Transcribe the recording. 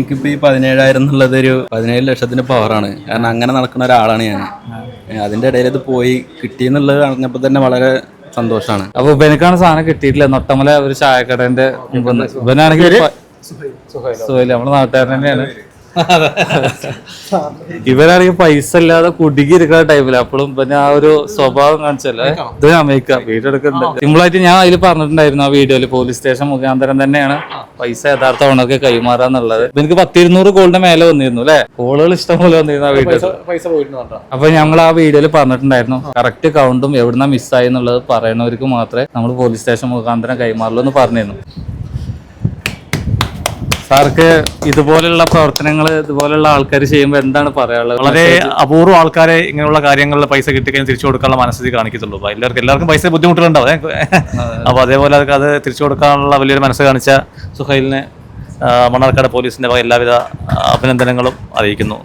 എനിക്കിപ്പോ ഈ പതിനേഴായിരം എന്നുള്ളത് ഒരു പതിനേഴ് ലക്ഷത്തിന്റെ പവറാണ് കാരണം അങ്ങനെ നടക്കുന്ന ഒരാളാണ് ഞാൻ. അതിന്റെ ഇടയിൽ ഇത് പോയി കിട്ടിയെന്നുള്ളത് അറിഞ്ഞപ്പോൾ തന്നെ വളരെ സന്തോഷമാണ് അപ്പൊ ഇവനക്കാണ് സാധനം കിട്ടിയിട്ടില്ല. നൊട്ടമല ഒരു ചായക്കടന്റെ മുമ്പ് ഇവനാണെങ്കിൽ സുഹൈൽ. നമ്മുടെ നാട്ടുകാരൻ തന്നെയാണ്. ഇവരാണെങ്കിൽ പൈസ ഇല്ലാതെ കുടുങ്ങി ഇരിക്കുന്ന ടൈമിൽ അപ്പോഴും പിന്നെ ആ ഒരു സ്വഭാവം കാണിച്ചല്ലേ? ഇത് അമേരിക്ക. വീഡിയോ എടുക്കുന്നുണ്ട്. ആയിട്ട് ഞാൻ അതിൽ പറഞ്ഞിട്ടുണ്ടായിരുന്നു ആ വീഡിയോയിൽ പോലീസ് സ്റ്റേഷൻ മുഖാന്തരം തന്നെയാണ്. പൈസ യഥാർത്ഥ ഓണർക്ക് കൈമാറാന്നുള്ളത്. എനിക്ക് പത്തിരുന്നൂറ് കോളിന്റെ മേലെ വന്നിരുന്നു അല്ലെ കോളുകൾ ഇഷ്ടംപോലെ വന്നിരുന്നു ആ വീഡിയോ പൈസ പോയിരുന്നു അപ്പൊ ഞങ്ങൾ ആ വീഡിയോയിൽ പറഞ്ഞിട്ടുണ്ടായിരുന്നു കറക്റ്റ് കൗണ്ടും എവിടുന്ന മിസ്സായി എന്നുള്ളത് പറയുന്നവർക്ക് മാത്രമേ നമ്മൾ പോലീസ് സ്റ്റേഷൻ മുഖാന്തരം കൈമാറുള്ളൂ എന്ന് പറഞ്ഞിരുന്നു. സാർക്ക് ഇതുപോലെയുള്ള പ്രവർത്തനങ്ങൾ ഇതുപോലെയുള്ള ആൾക്കാർ ചെയ്യുമ്പോൾ എന്താണ് പറയാനുള്ളത്? വളരെ അപൂർവം ആൾക്കാരെ ഇങ്ങനെയുള്ള കാര്യങ്ങളിൽ പൈസ കിട്ടിക്കാൻ തിരിച്ചു കൊടുക്കാനുള്ള മനസ്സിൽ കാണിക്കത്തുള്ളൂ. അപ്പൊ എല്ലാവർക്കും എല്ലാവർക്കും പൈസ ബുദ്ധിമുട്ടുകളുണ്ടാവും. അപ്പോൾ അപ്പൊ അതേപോലെ അതൊക്കെ അത് തിരിച്ചു കൊടുക്കാനുള്ള വലിയൊരു മനസ്സ് കാണിച്ച സുഹൈലിനെ മണ്ണാർക്കാട് പോലീസിന്റെ എല്ലാവിധ അഭിനന്ദനങ്ങളും അറിയിക്കുന്നു.